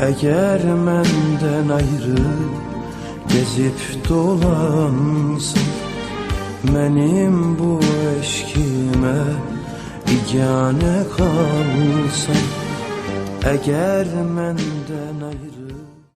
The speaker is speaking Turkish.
Eğer menden ayrı gezip dolansın Benim bu eşkime igane kalsan Eğer menden ayrı